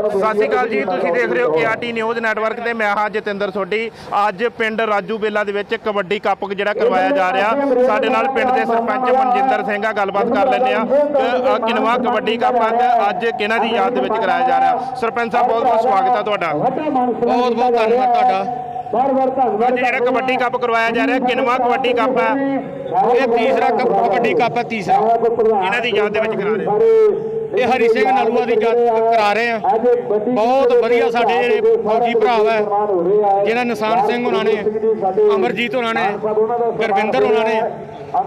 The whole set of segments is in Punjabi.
ਸਤਿ ਸ਼੍ਰੀ ਅਕਾਲ ਜੀ ਤੁਸੀਂ ਦੇਖ ਰਹੇ ਹੋ ਕੇਆਰਟੀ ਨਿਊਜ਼ ਨੈਟਵਰਕ ਤੇ ਮੈਂ ਹਾਂ ਜਤਿੰਦਰ ਸੋਢੀ। ਅੱਜ ਪਿੰਡ ਰਾਜੂ ਬੇਲਾ ਦੇ ਵਿੱਚ ਕਬੱਡੀ ਕੱਪ ਜਿਹੜਾ ਕਰਵਾਇਆ ਜਾ ਰਿਹਾ। ਸਾਡੇ ਨਾਲ ਪਿੰਡ ਦੇ ਸਰਪੰਚ ਮਨਜਿੰਦਰ ਸਿੰਘ ਆ ਗੱਲਬਾਤ ਕਰ ਲੈਂਦੇ ਆ। ਕਿਨਵਾ ਕਬੱਡੀ ਕੱਪ ਅੱਜ ਅੱਜ ਕਿਹਨਾਂ ਦੀ ਯਾਦ ਦੇ ਵਿੱਚ ਕਰਾਇਆ ਜਾ ਰਿਹਾ? ਸਰਪੰਚ ਸਾਹਿਬ ਬਹੁਤ ਬਹੁਤ ਸਵਾਗਤ ਹੈ ਤੁਹਾਡਾ। ਬਹੁਤ ਬਹੁਤ ਧੰਨਵਾਦ ਤੁਹਾਡਾ। ਅੱਜ ਜਿਹੜਾ ਕਬੱਡੀ ਕੱਪ ਕਰਵਾਇਆ ਜਾ ਰਿਹਾ ਕਿਨਵਾ ਕਬੱਡੀ ਕੱਪ ਹੈ ਇਹ ਤੀਸਰਾ ਕੱਪ ਕਬੱਡੀ ਕੱਪ ਹੈ ਤੀਸਰਾ। ਇਹਨਾਂ ਦੀ ਯਾਦ ਦੇ ਵਿੱਚ ਕਰਾ ਰਹੇ ਹੋ। ਇਹ ਹਰੀ ਸਿੰਘ ਨਲੂਆ ਦੀ ਜੱਜ ਕਰਾ ਰਹੇ ਆ। ਬਹੁਤ ਵਧੀਆ ਸਾਡੇ ਜਿਹੜੇ ਫੌਜੀ ਭਰਾ ਹੈ ਜਿਹਨਾਂ ਨਿਸ਼ਾਨ ਸਿੰਘ ਉਹਨਾਂ ਨੇ, ਅਮਰਜੀਤ ਉਹਨਾਂ ਨੇ, ਗੁਰਵਿੰਦਰ ਉਹਨਾਂ ਨੇ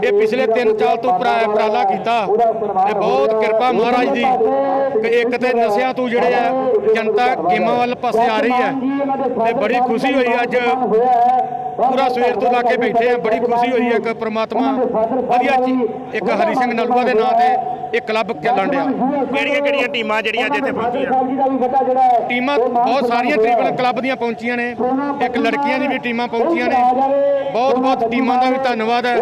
ਇਹ ਪਿਛਲੇ 3 ਸਾਲ ਤੋਂ ਉਪਰਾ- ਉਪਰਾਲਾ ਕੀਤਾ। ਇਹ ਬਹੁਤ ਕਿਰਪਾ ਮਹਾਰਾਜ ਦੀ। ਕਿ ਇੱਕ ਤੇ ਨਸ਼ਿਆਂ ਤੋਂ ਜਿਹੜੇ ਆ ਜਨਤਾ ਗੇਮਾਂ ਵੱਲ ਪਾਸੇ ਆ ਰਹੀ ਹੈ। ਤੇ ਬੜੀ ਖੁਸ਼ੀ ਹੋਈ ਅੱਜ। ਪੂਰਾ ਸਵੇਰ ਤੋਂ ਲਾ ਕੇ ਬੈਠੇ ਆ ਬੜੀ ਖੁਸ਼ੀ ਹੋਈ ਹੈ ਕਿ ਪ੍ਰਮਾਤਮਾ। ਵਧੀਆ ਚੀ- ਇੱਕ ਹਰੀ ਸਿੰਘ ਨਲੂਆ ਦੇ ਨਾਂ ਤੇ ਇਹ ਕਲੱਬ ਚੱਲਣ ਡਿਆ। ਕਿਹੜੀਆਂ ਕਿਹੜੀਆਂ ਟੀਮਾਂ ਜਿਹੜੀਆਂ ਅੱਜ ਇੱਥੇ ਪਹੁੰਚੀਆਂ? ਟੀਮਾਂ ਬਹੁਤ ਸਾਰੀਆਂ ਟ੍ਰਿਪਲ ਕਲੱਬ ਦੀਆਂ ਪਹੁੰਚੀਆਂ ਨੇ। ਇੱਕ ਲੜਕੀਆਂ ਦੀ ਵੀ ਟੀਮਾਂ ਪਹੁੰਚੀਆਂ ਨੇ। ਬਹੁਤ ਬਹੁਤ ਟੀਮਾਂ ਦਾ ਵੀ ਧੰਨਵਾਦ ਹੈ।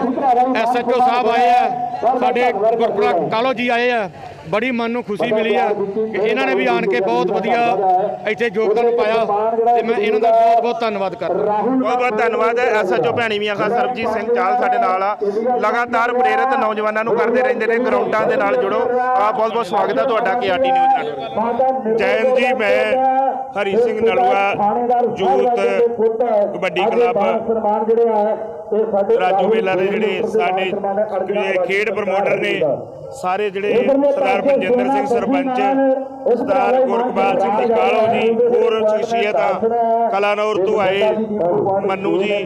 ਐਸਐਚਓ ਸਾਹਿਬ ਆਏ ਆ। ਸਾਡੇ ਗੁਰਪ੍ਰਾ ਕਾਲੋ ਜੀ ਆਏ ਆ। ਬੜੀ ਮਨ ਨੂੰ ਖੁਸ਼ੀ ਮਿਲੀ ਆ ਕਿ ਇਹਨਾਂ ਨੇ ਵੀ ਆਣ ਕੇ ਬਹੁਤ ਵਧੀਆ ਇੱਥੇ ਯੋਗਦਾਨ ਪਾਇਆ ਤੇ ਮੈਂ ਇਹਨਾਂ ਦਾ ਬਹੁਤ ਬਹੁਤ ਧੰਨਵਾਦ ਕਰਦਾ। ਬਹੁਤ ਬਹੁਤ ਧੰਨਵਾਦ ਐਸਐਚਓ ਭੈਣੀ ਮੀਆਂ ਖਾਨ ਸਰਬਜੀਤ ਸਿੰਘ ਚਾਲ ਸਾਡੇ ਨਾਲ ਆ। ਲਗਾਤਾਰ ਪ੍ਰੇਰਿਤ ਨੌਜਵਾਨਾਂ ਨੂੰ ਕਰਦੇ ਰਹਿੰਦੇ ਨੇ ਗਰਾਊਂਡਾਂ ਦੇ ਨਾਲ ਜੁੜੋ। ਆ ਬਹੁਤ ਬਹੁਤ ਸਵਾਗਤ ਹੈ ਤੁਹਾਡਾ KRT news network Jain ji ਮੈਂ ਹਰੀ ਸਿੰਘ ਨਲੂਆ ਯੂਥ ਕਬੱਡੀ ਕਲੱਬ। ਰਾਜੂ ਮੇਲਾ ਦੇ ਜਿਹੜੇ ਸਾਡੇ ਜਿਹੜੇ ਖੇਡ ਪ੍ਰਮੋਟਰ ਨੇ ਸਾਰੇ ਜਿਹੜੇ ਸਰਦਾਰ ਬਲਜਿੰਦਰ ਸਿੰਘ ਸਰਪੰਚ ਸਰਦਾਰ ਗੁਰਕਬਾਲ ਸਿੰਘ ਕਾਲੋ ਜੀ ਹੋਰ ਸ਼ਖਸੀਅਤਾਂ ਕਲਾਨੌਰ ਤੋਂ ਆਏ ਮੰਨੂ ਜੀ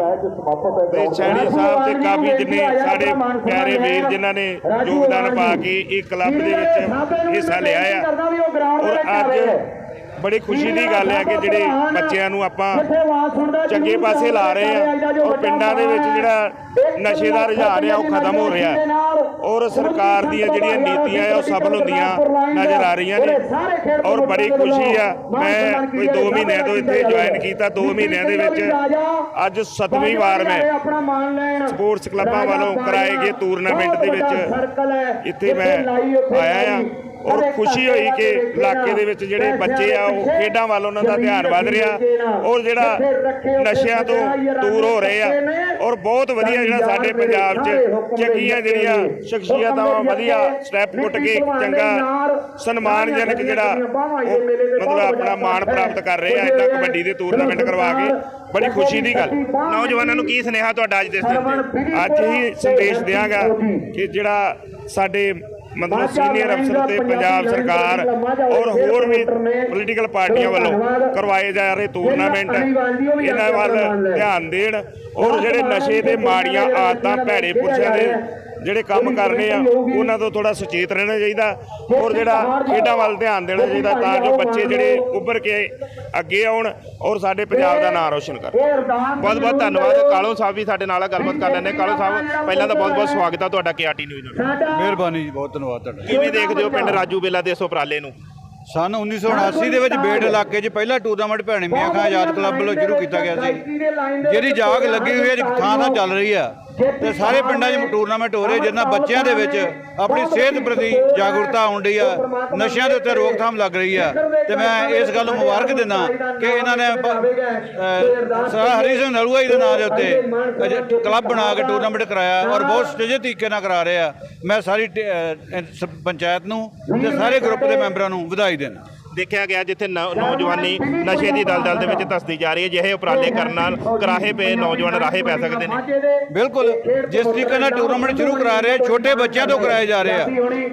ਤੇ ਸੈਣੀ ਸਾਹਿਬ ਤੇ ਕਾਫੀ ਜਿੰਨੇ ਸਾਡੇ ਪਿਆਰੇ ਵੀਰ ਜਿਨ੍ਹਾਂ ਨੇ ਯੋਗਦਾਨ ਪਾ ਕੇ ਇਹ ਕਲੱਬ ਦੇ ਵਿੱਚ ਹਿੱਸਾ ਲਿਆ ਆ ਔਰ ਅੱਜ ਬੜੀ ਖੁਸ਼ੀ ਦੀ ਗੱਲ ਹੈ ਕਿ ਜਿਹੜੇ ਬੱਚਿਆਂ ਨੂੰ ਆਪਾਂ ਚੰਗੇ ਪਾਸੇ ਲਾ ਰਹੇ ਆ ਔਰ ਪਿੰਡਾਂ ਦੇ ਵਿੱਚ ਜਿਹੜਾ ਨਸ਼ੇ ਦਾ ਰੁਝਾਨ ਆ, ਉਹ ਖਤਮ ਹੋ ਰਿਹਾ ਔਰ ਸਰਕਾਰ ਦੀਆਂ ਜਿਹੜੀਆਂ ਨੀਤੀਆਂ ਆ, ਉਹ ਸਫਲ ਹੁੰਦੀਆਂ ਨਜ਼ਰ ਆ ਰਹੀਆਂ ਨੇ। ਔਰ ਬੜੀ ਖੁਸ਼ੀ ਆ, ਮੈਂ ਕੋਈ 2 ਮਹੀਨਿਆਂ ਤੋਂ ਇੱਥੇ ਜੁਆਇਨ ਕੀਤਾ 2 ਮਹੀਨਿਆਂ ਦੇ ਵਿੱਚ ਅੱਜ 7ਵੀਂ ਵਾਰ ਮੈਂ ਸਪੋਰਟਸ ਕਲੱਬਾਂ ਵੱਲੋਂ ਕਰਾਏ ਗਏ ਟੂਰਨਾਮੈਂਟ ਦੇ ਵਿੱਚ ਇੱਥੇ ਮੈਂ ਆਇਆ ਆ। ਔਰ ਖੁਸ਼ੀ ਹੋਈ ਕਿ ਇਲਾਕੇ ਦੇ ਵਿੱਚ ਜਿਹੜੇ ਬੱਚੇ ਆ ਉਹ ਖੇਡਾਂ ਵੱਲ ਉਹਨਾਂ ਦਾ ਧਿਆਨ ਵੱਧ ਰਿਹਾ। ਔਰ ਜਿਹੜਾ ਨਸ਼ਿਆਂ ਤੋਂ ਦੂਰ ਹੋ ਰਹੇ ਆ। ਔਰ ਬਹੁਤ ਵਧੀਆ ਜਿਹੜਾ ਸਾਡੇ ਪੰਜਾਬ 'ਚ ਚੰਗੀਆਂ ਜਿਹੜੀਆਂ ਸ਼ਖਸੀਅਤਾਂ ਵਧੀਆ ਸਟੈਪ ਪੁੱਟ ਕੇ ਚੰਗਾ ਸਨਮਾਨਜਨਕ ਜਿਹੜਾ ਮਤਲਬ ਆਪਣਾ ਮਾਣ ਪ੍ਰਾਪਤ ਕਰ ਰਹੇ ਆ ਇਦਾਂ ਕਬੱਡੀ ਦੇ ਟੂਰਨਾਮੈਂਟ ਕਰਵਾ ਕੇ। ਬੜੀ ਖੁਸ਼ੀ ਦੀ ਗੱਲ। ਨੌਜਵਾਨਾਂ ਨੂੰ ਕੀ ਸੁਨੇਹਾ ਤੁਹਾਡਾ ਅੱਜ ਦੇ ਦਿਨ ਅੱਜ ਹੀ ਸੰਦੇਸ਼ ਦਿਆਂਗਾ ਕਿ ਜਿਹੜਾ ਸਾਡੇ ਮਤਲਬ ਸੀਨੀਅਰ ਅਫਸਰ ਤੇ ਪੰਜਾਬ ਸਰਕਾਰ ਔਰ ਹੋਰ ਵੀ ਪੋਲੀਟੀਕਲ ਪਾਰਟੀਆਂ ਵੱਲੋਂ ਕਰਵਾਏ ਜਾ ਰਹੇ ਟੂਰਨਾਮੈਂਟ ਇਹਨਾਂ ਵੱਲ ਧਿਆਨ ਦੇਣ ਔਰ ਜਿਹੜੇ ਨਸ਼ੇ ਦੇ ਮਾੜੀਆਂ ਆਦਤਾਂ ਭੈੜੇ ਪੁਰਸ਼ਾਂ ਦੇ ਜਿਹੜੇ ਕੰਮ ਕਰਨੇ ਆ ਉਹਨਾਂ ਤੋਂ ਥੋੜਾ ਸੁਚੇਤ ਰਹਿਣਾ ਚਾਹੀਦਾ। ਔਰ ਜਿਹੜਾ ਖੇਡਾਂ ਵੱਲ ਧਿਆਨ ਦੇਣਾ ਚਾਹੀਦਾ ਤਾਂ ਜੋ ਬੱਚੇ ਜਿਹੜੇ ਉੱਭਰ ਕੇ ਅੱਗੇ ਆਉਣ ਔਰ ਸਾਡੇ ਪੰਜਾਬ ਦਾ ਨਾਮ ਰੋਸ਼ਨ ਕਰਨ। ਬਹੁਤ ਬਹੁਤ ਧੰਨਵਾਦ। ਕਾਲੋ ਸਾਹਿਬ ਵੀ ਸਾਡੇ ਨਾਲ ਆ ਗੱਲਬਾਤ ਕਰ ਲੈਂਦੇ ਕਾਲੋ ਸਾਹਿਬ ਪਹਿਲਾਂ ਤਾਂ ਬਹੁਤ ਬਹੁਤ ਸਵਾਗਤ ਹੈ ਤੁਹਾਡਾ ਕੇਆਰਟੀ ਨਿਊਜ਼ ਨਾਲ ਮਿਹਰਬਾਨੀ ਜੀ ਬਹੁਤ ਧੰਨਵਾਦ ਤੁਹਾਡਾ। ਕਿਵੇਂ ਦੇਖਦੇ ਹੋ ਪਿੰਡ ਰਾਜੂ ਬੇਲਾ ਦੇ ਇਸ ਉਪਰਾਲੇ ਨੂੰ? ਸਨ 1979 ਦੇ ਵਿੱਚ ਬੇੜ ਇਲਾਕੇ 'ਚ ਪਹਿਲਾ ਟੂਰਨਾਮੈਂਟ ਭੈਣੇ ਮੀਆਂ ਖਾਂ ਆਜ਼ਾਦ ਕਲੱਬ ਵੱਲੋਂ ਸ਼ੁਰੂ ਕੀਤਾ ਗਿਆ ਸੀ। ਜਿਹਦੀ ਜਾਗ ਲੱਗੀ ਹੋਈ ਹੈ ਥਾਂ ਥਾਂ ਚੱਲ ਰਹੀ ਆ। ਤੇ ਸਾਰੇ ਪਿੰਡਾਂ 'ਚ ਟੂਰਨਾਮੈਂਟ ਹੋ ਰਹੇ ਜਿਨ੍ਹਾਂ ਬੱਚਿਆਂ ਦੇ ਵਿੱਚ ਆਪਣੀ ਸਿਹਤ ਪ੍ਰਤੀ ਜਾਗਰੂਕਤਾ ਆਉਣ ਡਈ ਆ, ਨਸ਼ਿਆਂ ਦੇ ਉੱਤੇ ਰੋਕਥਾਮ ਲੱਗ ਰਹੀ ਆ। ਤੇ ਮੈਂ ਇਸ ਗੱਲ ਨੂੰ ਮੁਬਾਰਕ ਦਿੰਦਾ ਕਿ ਇਹਨਾਂ ਨੇ ਸਰ ਹਰੀ ਸਿੰਘ ਨਲੂਆ ਜੀ ਦੇ ਨਾਂ ਦੇ ਉੱਤੇ ਕਲੱਬ ਬਣਾ ਕੇ ਟੂਰਨਾਮੈਂਟ ਕਰਾਇਆ ਔਰ ਬਹੁਤ ਸਟੇਜ ਤਰੀਕੇ ਨਾਲ ਕਰਾ ਰਹੇ। ਆ ਮੈਂ ਸਾਰੀ ਟ- ਪੰਚਾਇਤ ਨੂੰ ਤੇ ਸਾਰੇ ਗਰੁੱਪ ਦੇ ਮੈਂਬਰਾਂ ਨੂੰ ਵਧਾਈ ਦਿੰਦਾ। ਦੇਖਿਆ ਗਿਆ ਜਿੱਥੇ ਨੌ- ਨੌਜਵਾਨੀ ਨਸ਼ੇ ਦੀ ਦਲਦਲ ਦੇ ਵਿੱਚ ਧਸਦੀ ਜਾ ਰਹੀ ਹੈ, ਜਿਹੇ ਉਪਰਾਲੇ ਕਰਨ ਨਾਲ ਕਰਾਹੇ ਪਏ ਨੌਜਵਾਨ ਰਾਹੇ ਪੈ ਸਕਦੇ ਨੇ। ਬਿਲਕੁਲ, ਜਿਸ ਤਰੀਕੇ ਨਾਲ ਟੂਰਨਾਮੈਂਟ ਸ਼ੁਰੂ ਕਰਾ ਰਹੇ ਛੋਟੇ ਬੱਚਿਆਂ ਤੋਂ ਕਰਾਏ ਜਾ ਰਹੇ ਆ।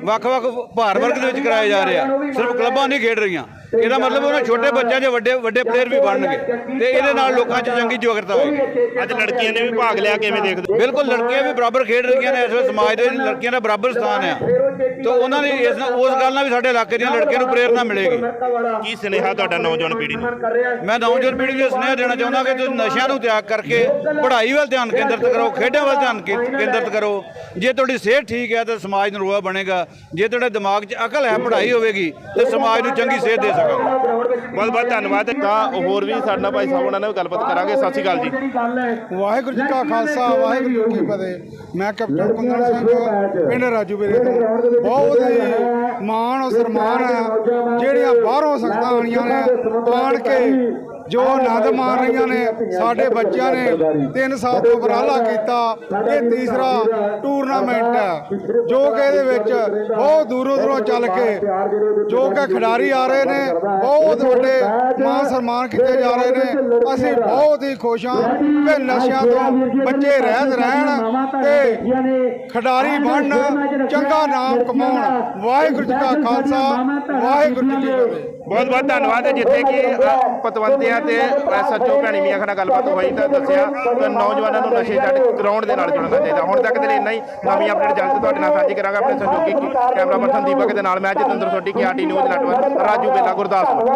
ਵੱਖ-ਵੱਖ ਭਾਰ ਵਰਗ ਦੇ ਵਿੱਚ ਕਰਾਏ ਜਾ ਰਹੇ ਆ। ਸਿਰਫ ਕਲੱਬਾਂ ਨਹੀਂ ਖੇਡ ਰਹੀਆਂ। ਇਹਦਾ ਮਤਲਬ ਉਹਨਾਂ ਛੋਟੇ ਬੱਚਿਆਂ 'ਚ ਵੱਡੇ ਵੱਡੇ ਪਲੇਅਰ ਵੀ ਬਣਨਗੇ ਤੇ ਇਹਦੇ ਨਾਲ ਲੋਕਾਂ 'ਚ ਚੰਗੀ ਜਾਗਰੂਕਤਾ ਹੋਏਗੀ। ਅੱਜ ਲੜਕੀਆਂ ਨੇ ਵੀ ਭਾਗ ਲਿਆ ਕਿਵੇਂ ਦੇਖਦੇ? ਬਿਲਕੁਲ ਲੜਕੀਆਂ ਵੀ ਬਰਾਬਰ ਖੇਡ ਰਹੀਆਂ ਨੇ ਇਸ ਵੇਲੇ ਸਮਾਜ ਦੇ ਵਿੱਚ ਲੜਕੀਆਂ ਦਾ ਬਰਾਬਰ ਸਥਾਨ ਆ। ਤੇ ਉਹਨਾਂ ਦੀ ਇਸ ਨਾਲ ਉਸ ਗੱਲ ਨਾਲ ਵੀ ਸਾਡੇ ਇਲਾਕੇ ਦੀਆਂ ਲੜਕੀਆਂ ਨੂੰ ਪ੍ਰੇਰਣਾ ਮਿਲੇਗੀ। ਕੀ ਸੁਨੇਹਾ ਤੁਹਾਡਾ ਨੌਜਵਾਨ ਪੀੜ੍ਹੀ ਨੂੰ? ਮੈਂ ਨੌਜਵਾਨ ਪੀੜ੍ਹੀ ਨੂੰ ਸੁਨੇਹਾ ਦੇਣਾ ਚਾਹੁੰਦਾ ਕਿ ਤੁਸੀਂ ਨਸ਼ਿਆਂ ਨੂੰ ਤਿਆਗ ਕਰਕੇ ਪੜ੍ਹਾਈ ਵੱਲ ਧਿਆਨ ਕੇਂਦਰਿਤ ਕਰੋ ਖੇਡਾਂ ਵੱਲ ਧਿਆਨ ਕੇਂਦਰਿਤ ਕਰੋ। ਜੇ ਤੁਹਾਡੀ ਸਿਹਤ ਠੀਕ ਹੈ ਤਾਂ ਸਮਾਜ ਨਰੂਆ ਬਣੇਗਾ। ਜੇ ਤੁਹਾਡੇ ਦਿਮਾਗ 'ਚ ਅਕਲ ਹੈ ਪੜ੍ਹਾਈ ਹੋਵੇਗੀ ਤੇ ਸਮਾਜ ਨੂੰ ਚੰਗੀ ਸਿਹਤ ਦੇ ਸਕੋਗੇ ਬਹੁਤ ਬਹੁਤ ਧੰਨਵਾਦ। ਤਾਂ ਹੋਰ ਵੀ ਸਾਡੇ ਨਾਲ ਭਾਈ ਸਾਹਿਬ ਉਹਨਾਂ ਨਾਲ ਗੱਲਬਾਤ ਕਰਾਂਗੇ। ਸਤਿ ਸ਼੍ਰੀ ਅਕਾਲ ਜੀ। ਵਾਹਿਗੁਰੂ ਜੀ ਕਾ ਖਾਲਸਾ ਵਾਹਿਗੁਰੂ ਜੀ ਕੀ ਫਤਿਹ। ਮੈਂ ਕੈਪਟਨ ਕੁੰਦਨ ਸਿੰਘ ਪਿੰਡ ਰਾਜੂ ਬੇਲੇ ਤੋਂ। ਬਹੁਤ ਹੀ ਮਾਣ ਔਰ ਸਨਮਾਨ ਹੈ ਜਿਹੜੀਆਂ ਬਾਹਰੋਂ ਸੰਗਤਾਂ ਆਣੀਆਂ ਨੇ ਆਣ ਕੇ ਜੋ ਆਨੰਦ ਮਾਣ ਰਹੀਆਂ ਨੇ ਸਾਡੇ ਬੱਚਿਆਂ ਨੇ 3 ਸਾਲ ਤੋਂ ਉਪਰਾਲਾ ਕੀਤਾ ਇਹ ਤੀਸਰਾ ਟੂਰਨਾਮੈਂਟ ਹੈ। ਜੋ ਕਿ ਇਹਦੇ ਵਿੱਚ ਬਹੁਤ ਦੂਰੋਂ ਦੂਰੋਂ ਚੱਲ ਕੇ ਜੋ ਕਿ ਖਿਡਾਰੀ ਆ ਰਹੇ ਨੇ ਬਹੁਤ ਵੱਡੇ ਮਾਨ ਸਨਮਾਨ ਕੀਤੇ ਜਾ ਰਹੇ ਨੇ। ਅਸੀਂ ਬਹੁਤ ਹੀ ਖੁਸ਼ ਹਾਂ ਕਿ ਨਸ਼ਿਆਂ ਤੋਂ ਬੱਚੇ ਰਹਿਤ ਰਹਿਣ ਤੇ ਖਿਡਾਰੀ ਬਣਨ। ਚੰਗਾ ਨਾਮ ਕਮਾਉਣ। ਵਾਹਿਗੁਰੂ ਜੀ ਕਾ ਖਾਲਸਾ। ਵਾਹਿਗੁਰੂ ਜੀ ਕੀ ਫਤਿਹ। ਬਹੁਤ ਬਹੁਤ ਧੰਨਵਾਦ। ਹੈ ਜਿੱਥੇ ਕਿ ਅ, ਪਤਵੰਤਿਆਂ ਤੇ ਐਸਐਚਓ ਭੈਣੀ ਮੀਆਂ ਖਣਾ ਗੱਲਬਾਤ ਹੋਈ ਤਾਂ ਦੱਸਿਆ ਕਿ ਨੌਜਵਾਨਾਂ ਨੂੰ ਨਸ਼ੇ ਛੱਡ ਗਰਾਊਂਡ ਦੇ ਨਾਲ ਜੁੜਨਾ ਚਾਹੀਦਾ। ਹੁਣ ਤੱਕ ਦੇ ਲਈ ਇੰਨਾ ਹੀ ਨਵੀਂ ਅਪਡੇਟ ਜਲਦ ਤੁਹਾਡੇ ਨਾਲ ਸਾਂਝੀ ਕਰਾਂਗਾ। ਆਪਣੇ ਸਹਿਯੋਗੀ ਕੈਮਰਾਮੈਨ ਸੰਦੀਪਕ ਦੇ ਨਾਲ ਮੈਂ Jatinder Sodhi K RT news network Raju Bela Gurdaspur.